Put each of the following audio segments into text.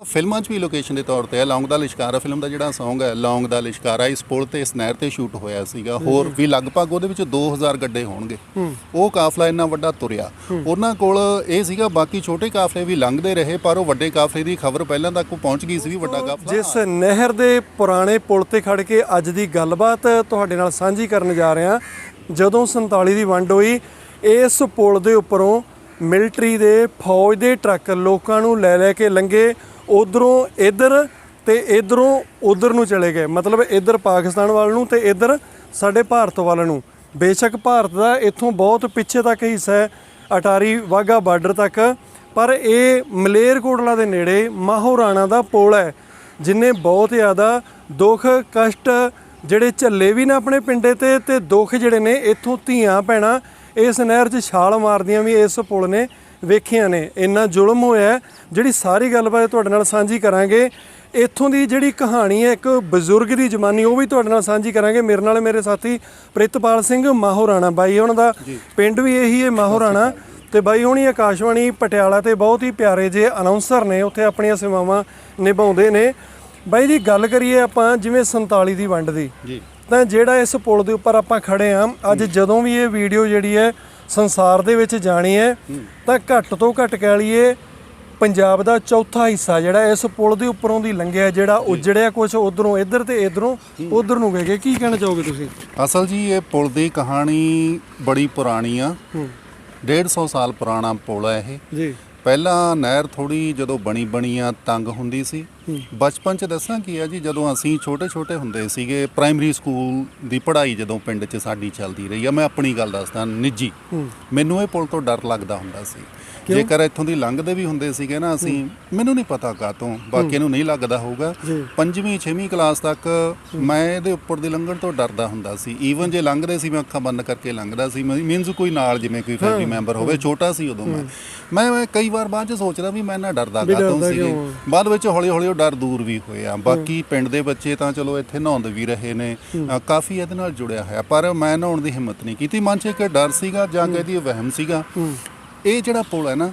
ਫਿਲਮਾਂ 'ਚ ਵੀ ਲੋਕੇਸ਼ਨ ਦੇ ਤੌਰ ਤੇ ਹੈ। ਲੌਂਗ ਦਾ ਲਿਸ਼ਕਾਰਾ ਫਿਲਮ ਦਾ ਜਿਹੜਾ Song ਹੈ ਲੌਂਗ ਦਾ ਲਿਸ਼ਕਾਰਾ ਇਸ ਪੁਲ ਤੇ ਇਸ ਨਹਿਰ ਤੇ ਸ਼ੂਟ ਹੋਇਆ ਸੀਗਾ। ਹੋਰ ਵੀ ਲਗਭਗ ਉਹਦੇ ਵਿੱਚ 2000 ਗੱਡੇ ਹੋਣਗੇ। ਉਹ ਕਾਫਲਾ ਇੰਨਾ ਵੱਡਾ ਤੁਰਿਆ। ਉਹਨਾਂ ਕੋਲ ਇਹ ਸੀਗਾ ਬਾਕੀ ਛੋਟੇ ਕਾਫਲੇ ਵੀ ਲੰਘਦੇ ਰਹੇ ਪਰ ਉਹ ਵੱਡੇ ਕਾਫਲੇ ਦੀ ਖਬਰ ਪਹਿਲਾਂ ਤੱਕ ਪਹੁੰਚ ਗਈ ਸੀ ਵੀ ਵੱਡਾ ਕਾਫਲਾ। ਜਿਸ ਨਹਿਰ ਦੇ ਪੁਰਾਣੇ ਪੁਲ ਤੇ ਖੜ ਕੇ ਅੱਜ ਦੀ ਗੱਲਬਾਤ ਤੁਹਾਡੇ ਨਾਲ ਸਾਂਝੀ ਕਰਨ ਜਾ ਰਹੇ ਹਾਂ ਜਦੋਂ 47 ਦੀ ਵੰਡ ਹੋਈ ਇਸ ਪੁਲ ਦੇ ਉੱਪਰੋਂ ਮਿਲਟਰੀ ਦੇ ਫੌਜ ਦੇ ਟਰੱਕ ਲੋਕਾਂ ਨੂੰ ਲੈ ਲੈ ਕੇ ਲੰਘੇ। ਉਧਰੋਂ ਇੱਧਰ ਤੇ ਇਧਰੋਂ ਉਧਰ ਨੂੰ ਚਲੇ ਗਏ। ਮਤਲਬ ਇੱਧਰ ਪਾਕਿਸਤਾਨ ਵੱਲ ਨੂੰ ਤੇ ਇੱਧਰ ਸਾਡੇ ਭਾਰਤ ਵੱਲ ਨੂੰ। ਬੇਸ਼ੱਕ ਭਾਰਤ ਦਾ ਇੱਥੋਂ ਬਹੁਤ ਪਿੱਛੇ ਤੱਕ ਹਿੱਸਾ ਹੈ, ਅਟਾਰੀ ਵਾਗਾ ਬਾਰਡਰ ਤੱਕ। ਪਰ ਇਹ ਮਲੇਰਕੋਟਲਾ ਦੇ ਨੇੜੇ ਮਾਹੌਰਾਣਾ ਦਾ ਪੁਲ ਹੈ, ਜਿਨੇ ਬਹੁਤ ਜ਼ਿਆਦਾ ਦੁੱਖ, ਕਸ਼ਟ ਜਿਹੜੇ ਝੱਲੇ ਵੀ ਨੇ ਆਪਣੇ ਪਿੰਡੇ ਤੇ ਤੇ ਦੁੱਖ ਜਿਹੜੇ ਨੇ ਇੱਥੋਂ ਧੀਆਂ, ਭੈਣਾਂ ਇਸ ਨਹਿਰ 'ਚ ਛਾਲ ਮਾਰਦੀਆਂ ਵੀ ਇਸ ਪੁਲ ਨੇ। ਵੇਖੀਆਂ ਨੇ। ਇੰਨਾ ਜ਼ੁਲਮ ਹੋਇਆ ਜਿਹੜੀ ਸਾਰੀ ਗੱਲਬਾਤ ਤੁਹਾਡੇ ਨਾਲ ਸਾਂਝੀ ਕਰਾਂਗੇ ਇੱਥੋਂ ਦੀ ਜਿਹੜੀ ਕਹਾਣੀ ਹੈ ਇੱਕ ਬਜ਼ੁਰਗ ਦੀ ਜਵਾਨੀ ਉਹ ਵੀ ਤੁਹਾਡੇ ਨਾਲ ਸਾਂਝੀ ਕਰਾਂਗੇ। ਮੇਰੇ ਨਾਲ ਮੇਰੇ ਸਾਥੀ ਪ੍ਰਿਤਪਾਲ ਸਿੰਘ ਮਾਹੌਰਾਣਾ ਬਾਈ ਉਹਨਾਂ ਦਾ ਪਿੰਡ ਵੀ ਇਹੀ ਹੈ ਮਾਹੌਰਾਣਾ। ਤੇ ਬਾਈ ਹੁਣੀ ਆਕਾਸ਼ਵਾਣੀ ਪਟਿਆਲਾ ਤੇ ਬਹੁਤ ਹੀ ਪਿਆਰੇ ਜੇ ਅਨਾਉਂਸਰ ਨੇ ਉੱਥੇ ਆਪਣੀਆਂ ਸੇਵਾਵਾਂ ਨਿਭਾਉਂਦੇ ਨੇ। ਬਾਈ ਜੀ ਗੱਲ ਕਰੀਏ ਆਪਾਂ ਜਿਵੇਂ 47 ਦੀ ਵੰਡ ਦੀ ਜੀ। ਤਾਂ ਜਿਹੜਾ ਇਸ ਪੁਲ ਦੇ ਉੱਪਰ ਆਪਾਂ ਖੜੇ ਆਂ ਅੱਜ ਜਦੋਂ ਵੀ ਇਹ ਵੀਡੀਓ ਜਿਹੜੀ ਹੈ ਸੰਸਾਰ ਦੇ ਵਿੱਚ ਜਾਣੀ ਹੈ ਤਾਂ ਘੱਟ ਤੋਂ ਘੱਟ ਕਹਿ ਲਈਏ ਪੰਜਾਬ ਦਾ ਚੌਥਾ ਹਿੱਸਾ ਜਿਹੜਾ ਇਸ ਪੁਲ ਦੇ ਉੱਪਰੋਂ ਦੀ ਲੰਘਿਆ ਜਿਹੜਾ ਉਜੜਿਆ ਕੁਝ ਉਧਰੋਂ ਇੱਧਰ ਤੇ ਇਧਰੋਂ ਉਧਰ ਨੂੰ ਗਏ। ਕੀ ਕਹਿਣਾ ਚਾਹੋਗੇ ਤੁਸੀਂ? ਅਸਲ ਜੀ ਇਹ ਪੁਲ ਦੀ ਕਹਾਣੀ ਬੜੀ ਪੁਰਾਣੀ ਆ। 150 ਸਾਲ ਪੁਰਾਣਾ ਪੁਲ ਹੈ ਇਹ। ਜੀ। ਪਹਿਲਾਂ ਨਹਿਰ ਥੋੜੀ ਜਦੋਂ ਬਣੀ ਬਣੀ ਆ ਤੰਗ ਹੁੰਦੀ ਸੀ। ਬਚਪਨ ਚ ਦੱਸਾਂ ਕੀ ਆ ਜੀ ਜਦੋਂ ਅਸੀਂ ਛੋਟੇ ਛੋਟੇ ਹੁੰਦੇ ਸੀਗੇ ਪ੍ਰਾਇਮਰੀ ਸਕੂਲ ਦੀ ਪੜ੍ਹਾਈ ਜਦੋਂ ਪਿੰਡ 'ਚ ਸਾਡੀ ਚੱਲਦੀ ਰਹੀ ਆ ਮੈਂ ਆਪਣੀ ਗੱਲ ਦੱਸਦਾ ਨਿੱਜੀ। ਮੈਨੂੰ ਇਹ ਪੁਲ ਤੋਂ ਡਰ ਲੱਗਦਾ ਹੁੰਦਾ ਸੀ। ਜੇਕਰ ਇੱਥੋਂ ਦੀ ਲੰਘਦੇ ਵੀ ਹੁੰਦੇ ਸੀਗੇ ਨਾ ਅਸੀਂ ਮੈਨੂੰ ਨਹੀਂ ਪਤਾ ਕਾਤੋਂ ਬਾਕੀ ਨੂੰ ਨਹੀਂ ਲੱਗਦਾ ਹੋਊਗਾ। ਪੰਜਵੀਂ ਛੇਵੀਂ ਕਲਾਸ ਤੱਕ ਮੈਂ ਇਹਦੇ ਉੱਪਰ ਦੀ ਲੰਘਣ ਤੋਂ ਡਰਦਾ ਹੁੰਦਾ ਸੀ। ਈਵਨ ਜੇ ਲੰਘਦੇ ਸੀ ਮੈਂ ਅੱਖਾਂ ਬੰਦ ਕਰਕੇ ਲੰਘਦਾ ਸੀ। ਮੀਨਸ ਕੋਈ ਨਾਲ ਜਿਵੇਂ ਕੋਈ ਫੈਮਿਲੀ ਮੈਂਬਰ ਹੋਵੇ ਛੋਟਾ ਸੀ ਉਦੋਂ ਮੈਂ। ਮੈਂ ਕਈ ਵਾਰ ਬਾਅਦ ਚ ਸੋਚਦਾ ਵੀ ਮੈਂ ਨਾ ਡਰਦਾ ਕਾਤੋਂ ਕਿਉਂ? ਬਾਅਦ ਵਿੱਚ ਹੌਲੀ ਹੌਲੀ ਉਹ ਡਰ ਦੂਰ ਵੀ ਹੋਇਆ ਬਾਕੀ ਪਿੰਡ ਦੇ ਬੱਚੇ ਤਾਂ ਚਲੋ ਇੱਥੇ ਨਹਾਉਂਦੇ ਵੀ ਰਹੇ ਨੇ। ਕਾਫੀ ਇਹਦੇ ਨਾਲ ਜੁੜਿਆ ਹੋਇਆ। ਪਰ ਮੈਂ ਨਹਾਉਣ ਦੀ ਹਿੰਮਤ ਨਹੀਂ ਕੀਤੀ। ਮਨ 'ਚ ਇੱਕ ਡਰ ਸੀਗਾ ਜਾਂ ਕਹਿ ਦਈਏ ਵਹਿਮ ਸੀਗਾ। ਇਹ ਜਿਹੜਾ ਪੁਲ ਹੈ ਨਾ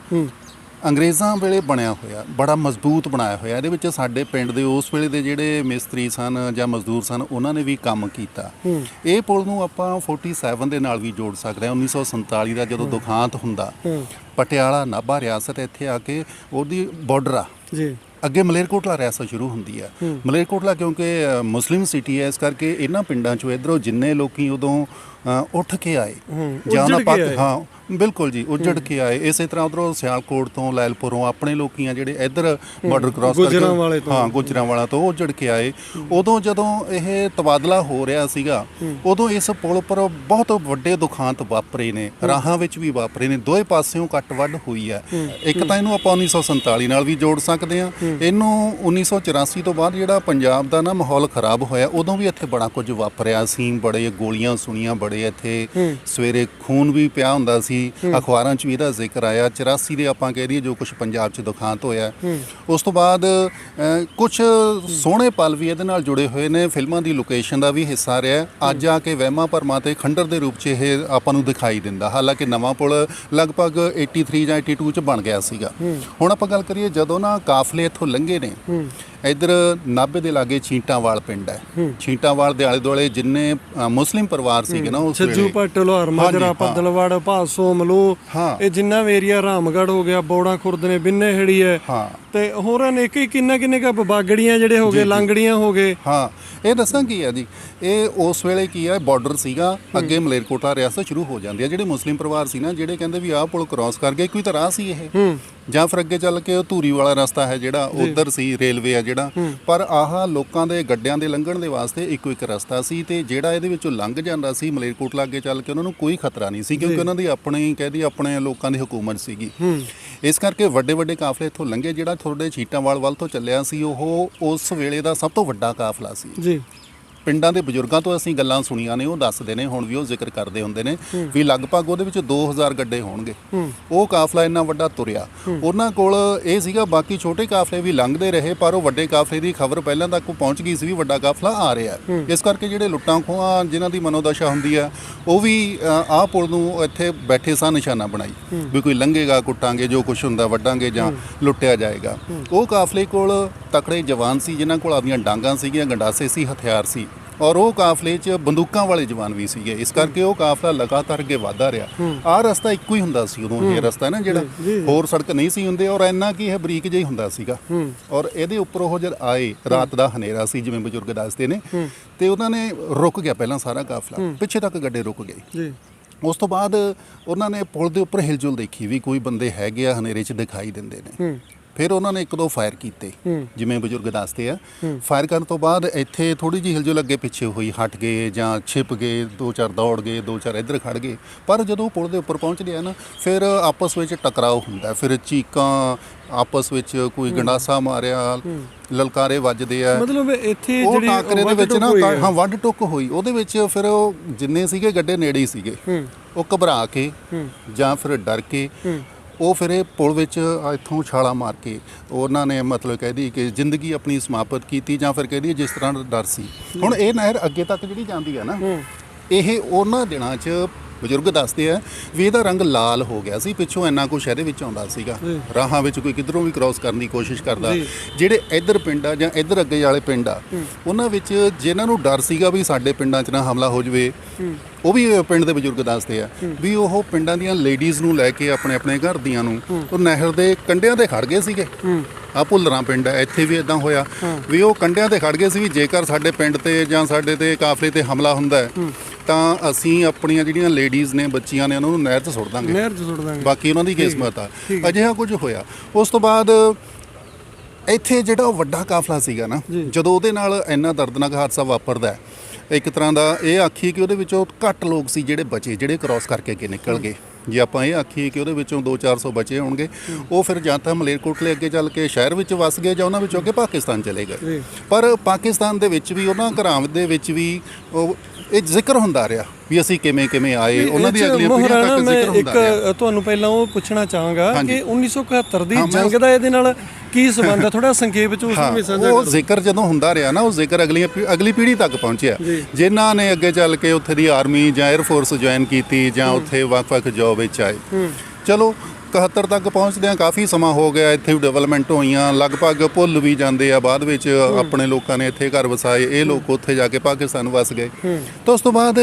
ਅੰਗਰੇਜ਼ਾਂ ਵੇਲੇ ਬਣਿਆ ਹੋਇਆ ਬੜਾ ਮਜ਼ਬੂਤ ਬਣਾਇਆ ਹੋਇਆ। ਇਹਦੇ ਵਿੱਚ ਸਾਡੇ ਪਿੰਡ ਦੇ ਉਸ ਵੇਲੇ ਦੇ ਜਿਹੜੇ ਮਿਸਤਰੀ ਸਨ ਜਾਂ ਮਜ਼ਦੂਰ ਸਨ ਉਹਨਾਂ ਨੇ ਵੀ ਕੰਮ ਕੀਤਾ। ਇਹ ਪੁਲ ਨੂੰ ਆਪਾਂ 47 ਦੇ ਨਾਲ ਵੀ ਜੋੜ ਸਕਦੇ ਹਾਂ। 1947 ਦਾ ਜਦੋਂ ਦੁਖਾਂਤ ਹੁੰਦਾ ਪਟਿਆਲਾ ਨਾਭਾ ਰਿਆਸਤ ਇੱਥੇ ਆ ਕੇ ਉਹਦੀ ਬਾਰਡਰ ਆ। ਜੀ। ਅੱਗੇ ਮਲੇਰਕੋਟਲਾ ਰਿਆਸਤ ਸ਼ੁਰੂ ਹੁੰਦੀ ਹੈ। ਮਲੇਰਕੋਟਲਾ ਕਿਉਂਕਿ ਮੁਸਲਿਮ ਸਿਟੀ ਹੈ ਇਸ ਕਰਕੇ ਇਹਨਾਂ ਪਿੰਡਾਂ ਚੋਂ ਇਧਰੋਂ ਜਿੰਨੇ ਲੋਕੀ ਉਦੋਂ ਉੱਠ ਕੇ ਆਏ। ਜਾਂ ਉਹਨਾਂ ਪਾਕ। ਹਾਂ ਬਿਲਕੁਲ ਜੀ ਉੱਜੜ ਕੇ ਆਏ। ਇਸੇ ਤਰ੍ਹਾਂ ਉਧਰੋਂ ਸਿਆਲਕੋਟ ਤੋਂ ਲੈਲਪੁਰੋਂ ਆਪਣੇ ਲੋਕੀਆਂ ਜਿਹੜੇ ਇੱਧਰ ਬਾਰਡਰ ਕ੍ਰਾਸ ਤੋਂ। ਹਾਂ ਗੁਜਰਾਂ ਵਾਲਾ ਤੋਂ ਉੱਜੜ ਕੇ ਆਏ। ਉਦੋਂ ਜਦੋਂ ਇਹ ਤਬਾਦਲਾ ਹੋ ਰਿਹਾ ਸੀਗਾ ਉਦੋਂ ਇਸ ਪੁਲ ਉੱਪਰ ਬਹੁਤ ਵੱਡੇ ਦੁਖਾਂਤ ਵਾਪਰੇ ਨੇ। ਰਾਹਾਂ ਵਿੱਚ ਵੀ ਵਾਪਰੇ ਨੇ। ਦੋਏ ਪਾਸਿਓਂ ਕੱਟ ਵੱਢ ਹੋਈ ਹੈ। ਇੱਕ ਤਾਂ ਇਹਨੂੰ ਆਪਾਂ 1947 ਨਾਲ ਵੀ ਜੋੜ ਸਕਦੇ ਹਾਂ। ਇਹਨੂੰ 1984 ਤੋਂ ਬਾਅਦ ਜਿਹੜਾ ਪੰਜਾਬ ਦਾ ਨਾ ਮਾਹੌਲ ਖਰਾਬ ਹੋਇਆ ਉਦੋਂ ਵੀ ਇੱਥੇ ਬੜਾ ਕੁਝ ਵਾਪਰਿਆ। ਸੀ ਬੜੇ ਗੋਲੀਆਂ ਸੁਣੀਆਂ ਬੜੇ ਇੱਥੇ। ਸਵੇਰੇ ਖੂਨ ਵੀ ਪਿਆ ਹੁੰਦਾ ਸੀ। ਅਖਬਾਰਾਂ 'ਚ ਵੀ ਇਹਦਾ ਜ਼ਿਕਰ ਆਇਆ। 84 ਦੇ ਆਪਾਂ ਕਹਿ ਦਈਏ ਜੋ ਕੁਝ ਪੰਜਾਬ 'ਚ ਦੁਖਾਂਤ ਹੋਇਆ। ਉਸ ਤੋਂ ਬਾਅਦ ਕੁਝ ਸੋਹਣੇ ਪਲ ਵੀ ਇਹਦੇ ਨਾਲ ਜੁੜੇ ਹੋਏ ਨੇ। ਫਿਲਮਾਂ ਦੀ ਲੋਕੇਸ਼ਨ ਦਾ ਵੀ ਹਿੱਸਾ ਰਿਹਾ। ਅੱਜ ਆ ਕੇ ਵਹਿਮਾਂ ਭਰਮਾਂ ਤੇ ਖੰਡਰ ਦੇ ਰੂਪ 'ਚ ਇਹ ਆਪਾਂ ਨੂੰ ਦਿਖਾਈ ਦਿੰਦਾ। ਹਾਲਾਂਕਿ ਨਵਾਂ ਪੁਲ ਲਗਭਗ 83 ਜਾਂ 82 'ਚ ਬਣ ਗਿਆ ਸੀਗਾ। ਹੁਣ ਆਪਾਂ ਗੱਲ ਕਰੀਏ ਜਦੋਂ ਨਾ ਕਾਫਲੇ ਇੱਥੋਂ ਲੰਘੇ ਨੇ ਇੱਧਰ ਨਾਭੇ ਦੇ ਲਾਗੇ ਛੀਂਟਾਵਾਲ ਪਿੰਡ ਹੈ। ਛੀਂਟਾਵਾਲ ਦੇ ਆਲੇ ਦੁਆਲੇ ਜਿੰਨੇ ਮੁਸਲਿਮ ਪਰਿਵਾਰ ਸੀਗੇ ਨਾ ਉਸ ਵੇਲੇ। ਪੱਟ ਲੋਹਾਰ ਮਾਜਰਾ ਹਾਂ। ਪੱਦਲਵੜ ਭਾਸੋ ਮਲੂ। ਇਹ ਜਿੰਨਾ ਏਰੀਆ ਰਾਮਗੜ ਹੋ ਗਿਆ ਬੌੜਾ ਖੁਰਦ ਨੇ ਬਿੰਨੇ ਹੇੜੀ ਹੈ। ਤੇ ਹੋਰ ਅਨੇਕ ਹੀ ਕਿੰਨਾ ਕਿੰਨੇ ਕਾ ਬਾਗੜੀਆਂ ਜਿਹੜੇ ਹੋ ਗਏ ਲੰਗੜੀਆਂ ਹੋ ਗਏ। ਹਾਂ ਇਹ ਦੱਸਾਂ ਕੀ ਹੈ ਜੀ? ਇਹ ਉਸ ਵੇਲੇ ਕੀ ਹੈ ਬਾਰਡਰ ਸੀਗਾ ਅੱਗੇ ਮਲੇਰਕੋਟਲਾ ਰਿਆਸਤ ਸ਼ੁਰੂ ਹੋ ਜਾਂਦੀ ਹੈ। ਜਿਹੜੇ ਮੁਸਲਿਮ ਪਰਿਵਾਰ ਸੀ ਨਾ ਜਿਹੜੇ ਕਹਿੰਦੇ ਵੀ ਆਹ ਪੁਲ ਕ੍ਰਾਸ ਕਰ ਗਏ ਕੋਈ ਤਾਂ ਰਾਹ ਸੀ ਇਹ। ਜਾਂ ਫਿਰ ਅੱਗੇ ਚੱਲ ਕੇ ਉਹ ਧੂਰੀ ਵਾਲਾ ਰਸਤਾ ਹੈ ਜਿਹੜਾ ਉਧਰ ਸੀ ਰੇਲਵੇ ਹੈ ਜਿਹੜਾ। ਪਰ ਆਹ ਲੋਕਾਂ ਦੇ ਗੱਡਿਆਂ ਦੇ ਲੰਘਣ ਦੇ ਵਾਸਤੇ ਇੱਕੋ ਇੱਕ ਰਸਤਾ ਸੀ ਤੇ ਜਿਹੜਾ ਇਹਦੇ ਵਿੱਚੋਂ ਲੰਘ ਜਾਂਦਾ ਸੀ ਮਲੇਰਕੋਟਲਾ ਅੱਗੇ ਚੱਲ ਕੇ ਉਹਨਾਂ ਨੂੰ ਕੋਈ ਖਤਰਾ ਨਹੀਂ ਸੀ ਕਿਉਂਕਿ ਉਹਨਾਂ ਦੀ ਆਪਣੀ ਕਹਿਦੀ ਆਪਣੇ ਲੋਕਾਂ ਦੀ ਹਕੂਮਤ ਸੀਗੀ। ਇਸ ਕਰਕੇ ਵੱਡੇ ਵੱਡੇ ਕਾਫਲੇ ਇੱਥੋਂ ਲੰਘੇ ਜਿਹੜਾ ਤੁਹਾਡੇ ਛੀਟਾਂਵਾਲ ਵੱਲ ਤੋਂ ਚੱਲਿਆ ਸੀ ਉਹ ਉਸ ਵੇਲੇ ਦਾ ਸਭ ਤੋਂ ਵੱਡਾ ਕਾਫਲਾ ਸੀ। ਜੀ। ਪਿੰਡਾਂ ਦੇ ਬਜ਼ੁਰਗਾਂ ਤੋਂ ਅਸੀਂ ਗੱਲਾਂ ਸੁਣੀਆਂ ਨੇ ਉਹ ਦੱਸਦੇ ਨੇ ਹੁਣ ਵੀ ਉਹ ਜ਼ਿਕਰ ਕਰਦੇ ਹੁੰਦੇ ਨੇ ਵੀ ਲਗਭਗ ਉਹਦੇ ਵਿੱਚ 2000 ਗੱਡੇ ਹੋਣਗੇ। ਉਹ ਕਾਫਲਾ ਇੰਨਾ ਵੱਡਾ ਤੁਰਿਆ। ਉਹਨਾਂ ਕੋਲ ਇਹ ਸੀਗਾ ਬਾਕੀ ਛੋਟੇ ਕਾਫਲੇ ਵੀ ਲੰਘਦੇ ਰਹੇ ਪਰ ਉਹ ਵੱਡੇ ਕਾਫਲੇ ਦੀ ਖਬਰ ਪਹਿਲਾਂ ਤੱਕ ਪਹੁੰਚ ਗਈ ਸੀ ਵੀ ਵੱਡਾ ਕਾਫਲਾ ਆ ਰਿਹਾ ਇਸ ਕਰਕੇ ਜਿਹੜੇ ਲੁੱਟਾਂ ਖੋਹਾਂ ਜਿਨ੍ਹਾਂ ਦੀ ਮਨੋਦਸ਼ਾ ਹੁੰਦੀ ਆ ਉਹ ਵੀ ਆਹ ਪੁਲ ਨੂੰ ਇੱਥੇ ਬੈਠੇ ਸਾਂ ਨਿਸ਼ਾਨਾ ਬਣਾਈ। ਵੀ ਕੋਈ ਲੰਘੇਗਾ ਕੁੱਟਾਂਗੇ ਜੋ ਕੁਝ ਹੁੰਦਾ ਵੱਡਾਂਗੇ ਜਾਂ ਲੁੱਟਿਆ ਜਾਏਗਾ। ਉਹ ਕਾਫਲੇ ਕੋਲ ਤਕੜੇ ਜਵਾਨ ਸੀ ਜਿਨ੍ਹਾਂ ਕੋਲ ਆਪਣੀਆਂ ਡਾਂਗਾਂ ਸੀਗੀਆਂ ਗੰਡਾਸੇ ਸੀ ਹਥਿਆਰ ਸੀ। ਔਰ ਉਹ ਕਾਫਲੇ 'ਚ ਬੰਦੂਕਾਂ ਵਾਲੇ ਜਵਾਨ ਵੀ ਸੀਗੇ। ਇਸ ਕਰਕੇ ਉਹ ਕਾਫਲਾ ਲਗਾਤਾਰ ਅੱਗੇ ਵਧਦਾ ਰਿਹਾ। ਆਹ ਰਸਤਾ ਇੱਕੋ ਹੀ ਹੁੰਦਾ ਸੀ ਉਦੋਂ ਇਹ ਰਸਤਾ ਨਾ ਜਿਹੜਾ ਹੋਰ ਸੜਕ ਨਹੀਂ ਸੀ ਹੁੰਦੇ ਔਰ ਇੰਨਾ ਕੀ ਇਹ ਬਰੀਕ ਜਿਹਾ ਹੀ ਹੁੰਦਾ ਸੀਗਾ। ਔਰ ਇਹਦੇ ਉੱਪਰ ਉਹ ਜਦ ਆਏ ਰਾਤ ਦਾ ਹਨੇਰਾ ਸੀ ਜਿਵੇਂ ਬਜ਼ੁਰਗ ਦੱਸਦੇ ਨੇ। ਤੇ ਉਹਨਾਂ ਨੇ ਰੁਕ ਗਿਆ ਪਹਿਲਾਂ ਸਾਰਾ ਕਾਫਲਾ। ਪਿੱਛੇ ਤੱਕ ਗੱਡੇ ਰੁਕ ਗਏ। ਜੀ। ਉਸ ਤੋਂ ਬਾਅਦ ਉਹਨਾਂ ਨੇ ਪੁਲ ਦੇ ਉੱਪਰ ਹਿਲਜੁਲ ਦੇਖੀ ਵੀ ਕੋਈ ਬੰਦੇ ਹੈਗੇ ਆ ਹਨੇਰੇ 'ਚ ਦਿਖਾਈ ਦਿੰਦੇ ਨੇ। ਫਿਰ ਉਹਨਾਂ ਨੇ ਇੱਕ ਦੋ ਫਾਇਰ ਕੀਤੇ। ਜਿਵੇਂ ਬਜ਼ੁਰਗ ਦੱਸਦੇ ਆ। ਫਾਇਰ ਕਰਨ ਤੋਂ ਬਾਅਦ ਇੱਥੇ ਥੋੜੀ ਜਿਹੀ ਹਿਲਜੁਲ ਅੱਗੇ ਪਿੱਛੇ ਹੋਈ ਹਟ ਗਏ ਜਾਂ ਛਿਪ ਗਏ ਦੋ ਚਾਰ ਦੌੜ ਗਏ ਦੋ ਚਾਰ ਇੱਧਰ ਖੜ ਗਏ। ਪਰ ਜਦੋਂ ਪੁਲ ਦੇ ਉੱਪਰ ਪਹੁੰਚਦੇ ਆ ਨਾ ਫਿਰ ਆਪਸ ਵਿੱਚ ਟਕਰਾਓ ਹੁੰਦਾ। ਫਿਰ ਚੀਕਾਂ ਆਪਸ ਵਿੱਚ ਕੋਈ ਗੰਡਾਸਾ ਮਾਰਿਆ ਲਲਕਾਰੇ ਵੱਜਦੇ ਆ। ਮਤਲਬ ਇੱਥੇ ਉਹ ਜਿਹੜੀ ਟਾਕਰੇ ਦੇ ਵਿੱਚ ਨਾ ਹੈ। ਹਾਂ ਵੱਡ ਟੁੱਕ ਹੋਈ। ਉਹਦੇ ਵਿੱਚ ਫਿਰ ਉਹ ਜਿੰਨੇ ਸੀਗੇ ਗੱਡੇ ਨੇੜੇ ਹੀ ਸੀਗੇ। ਉਹ ਘਬਰਾ ਕੇ ਜਾਂ ਫਿਰ ਡਰ ਕੇ ਉਹ ਫਿਰ ਇਹ ਪੁਲ ਵਿੱਚ ਇੱਥੋਂ ਛਾਲਾ ਮਾਰ ਕੇ ਉਹਨਾਂ ਨੇ ਮਤਲਬ ਕਹਿਦੀ ਕਿ ਜ਼ਿੰਦਗੀ ਆਪਣੀ ਸਮਾਪਤ ਕੀਤੀ ਜਾਂ ਫਿਰ ਕਹਿਦੀ ਜਿਸ ਤਰ੍ਹਾਂ ਦਾ ਡਰ ਸੀ। ਹੁਣ ਇਹ ਨਹਿਰ ਅੱਗੇ ਤੱਕ ਜਿਹੜੀ ਜਾਂਦੀ ਹੈ ਨਾ ਇਹ ਉਹਨਾਂ ਦਿਨਾਂ 'ਚ ਬਜ਼ੁਰਗ ਦੱਸਦੇ ਆ ਵੀ ਇਹਦਾ ਰੰਗ ਲਾਲ ਹੋ ਗਿਆ ਸੀ ਪਿੱਛੋਂ ਇੰਨਾ ਕੁਛ ਇਹਦੇ ਵਿੱਚ ਆਉਂਦਾ ਸੀਗਾ। ਰਾਹਾਂ ਵਿੱਚ ਕੋਈ ਕਿਧਰੋਂ ਵੀ ਕ੍ਰਾਸ ਕਰਨ ਦੀ ਕੋਸ਼ਿਸ਼ ਕਰਦਾ। ਜਿਹੜੇ ਇੱਧਰ ਪਿੰਡ ਆ ਜਾਂ ਇੱਧਰ ਅੱਗੇ ਵਾਲੇ ਪਿੰਡ ਆ ਉਹਨਾਂ ਵਿੱਚ ਜਿਨ੍ਹਾਂ ਨੂੰ ਡਰ ਸੀਗਾ ਵੀ ਸਾਡੇ ਪਿੰਡਾਂ 'ਚ ਨਾ ਹਮਲਾ ਹੋ ਜਵੇ ਉਹ ਵੀ ਪਿੰਡ ਦੇ ਬਜ਼ੁਰਗ ਦੱਸਦੇ ਆ ਵੀ ਉਹ ਪਿੰਡਾਂ ਦੀਆਂ ਲੇਡੀਜ਼ ਨੂੰ ਲੈ ਕੇ ਆਪਣੇ ਆਪਣੇ ਘਰ ਦੀਆਂ ਨੂੰ ਉਹ ਨਹਿਰ ਦੇ ਕੰਢਿਆਂ ਤੇ ਖੜ ਗਏ ਸੀਗੇ। ਆ ਭੁੱਲਰਾਂ ਪਿੰਡ ਹੈ ਇੱਥੇ ਵੀ ਇਦਾਂ ਹੋਇਆ। ਵੀ ਉਹ ਕੰਢਿਆਂ ਤੇ ਖੜ ਗਏ ਸੀ ਵੀ ਜੇਕਰ ਸਾਡੇ ਪਿੰਡ ਤੇ ਜਾਂ ਸਾਡੇ ਤੇ ਕਾਫਲੇ ਤੇ ਹਮਲਾ ਹੁੰਦਾ ਹੈ। ਤਾਂ ਅਸੀਂ ਆਪਣੀਆਂ ਜਿਹੜੀਆਂ ਲੇਡੀਜ਼ ਨੇ ਬੱਚੀਆਂ ਨੇ ਉਹਨਾਂ ਨੂੰ ਨਹਿਰ 'ਚ ਸੁੱਟ ਦਾਂਗੇ। ਨਹਿਰ 'ਚ ਸੁੱਟ ਦਾਂਗੇ। ਬਾਕੀ ਉਹਨਾਂ ਦੀ ਕਿਸਮਤ ਆ। ਅਜਿਹਾ ਕੁਝ ਹੋਇਆ। ਉਸ ਤੋਂ ਬਾਅਦ ਇੱਥੇ ਜਿਹੜਾ ਉਹ ਵੱਡਾ ਕਾਫਲਾ ਸੀਗਾ ਨਾ ਜਦੋਂ ਉਹਦੇ ਨਾਲ ਇੰਨਾ ਦਰਦਨਾਕ ਹਾਦਸਾ ਵਾਪਰਦਾ ਹੈ, ਇੱਕ ਤਰ੍ਹਾਂ ਦਾ ਇਹ ਆਖੀਏ ਕਿ ਉਹਦੇ ਵਿੱਚੋਂ ਘੱਟ ਲੋਕ ਸੀ ਜਿਹੜੇ ਬਚੇ ਜਿਹੜੇ ਕ੍ਰਾਸ ਕਰਕੇ ਅੱਗੇ ਨਿਕਲ ਗਏ। ਜੇ ਆਪਾਂ ਇਹ ਆਖੀਏ ਕਿ ਉਹਦੇ ਵਿੱਚੋਂ 2-400 ਬਚੇ ਹੋਣਗੇ ਉਹ ਫਿਰ ਜਾਂ ਤਾਂ ਮਲੇਰਕੋਟਲੇ ਅੱਗੇ ਚੱਲ ਕੇ ਸ਼ਹਿਰ ਵਿੱਚ ਵਸ ਗਏ ਜਾਂ ਉਹਨਾਂ ਵਿੱਚੋਂ ਅੱਗੇ ਪਾਕਿਸਤਾਨ ਚਲੇ ਗਏ। ਪਰ ਪਾਕਿਸਤਾਨ ਦੇ ਵਿੱਚ ਵੀ ਉਹਨਾਂ ਘਰਾਂ ਦੇ ਵਿੱਚ ਵੀ ਉਹ ਇਹ ਜ਼ਿਕਰ ਹੁੰਦਾ ਰਿਹਾ ਵੀ ਅਸੀਂ ਕਿਵੇਂ ਕਿਵੇਂ ਆਏ ਉਹਨਾਂ ਦੀ ਅਗਲੀਆਂ ਪੀੜ੍ਹੀਆਂ ਤੱਕ ਜ਼ਿਕਰ ਇੱਕ ਹੁੰਦਾ ਰਿਹਾ। ਅ, ਤੁਹਾਨੂੰ ਪਹਿਲਾਂ ਉਹ ਪੁੱਛਣਾ ਚਾਹਾਂਗਾ। ਕਿ 1971 ਦੀ ਜੰਗ ਦਾ ਇਹਦੇ ਨਾਲ ਕੀ ਸੰਬੰਧ ਹੈ ਥੋੜਾ ਸੰਖੇਪ ਵਿੱਚ ਉਸ ਨੂੰ ਵੀ ਸਾਂਝਾ ਉਹ ਕਰੋ। ਜ਼ਿਕਰ ਜਦੋਂ ਹੁੰਦਾ ਰਿਹਾ ਨਾ ਉਹ ਜ਼ਿਕਰ ਅਗਲੀਆਂ ਪੀ- ਅਗਲੀ ਪੀੜ੍ਹੀ ਤੱਕ ਪਹੁੰਚਿਆ। ਜਿਨ੍ਹਾਂ ਨੇ ਅੱਗੇ ਚੱਲ ਕੇ ਉੱਥੇ ਦੀ ਆਰਮੀ ਜਾਂ 에ਅਰ ਫੋਰਸ ਜੁਆਇਨ ਕੀਤੀ ਜਾਂ ਉੱਥੇ ਵੱਖ-ਵੱਖ ਜੌਬ ਵਿੱਚ ਆਏ। ਚਲੋ 71 ਤੱਕ ਪਹੁੰਚਦਿਆਂ ਕਾਫੀ ਸਮਾਂ ਹੋ ਗਿਆ ਇੱਥੇ ਵੀ ਡਿਵੈਲਪਮੈਂਟ ਹੋਈਆਂ। ਲਗਭਗ ਭੁੱਲ ਵੀ ਜਾਂਦੇ ਆ। ਬਾਅਦ ਵਿੱਚ ਆਪਣੇ ਲੋਕਾਂ ਨੇ ਇੱਥੇ ਘਰ ਵਸਾਏ। ਇਹ ਲੋਕ ਉੱਥੇ ਜਾ ਕੇ ਪਾਕਿਸਤਾਨ ਵਸ ਗਏ। ਤਾਂ ਉਸ ਤੋਂ ਬਾਅਦ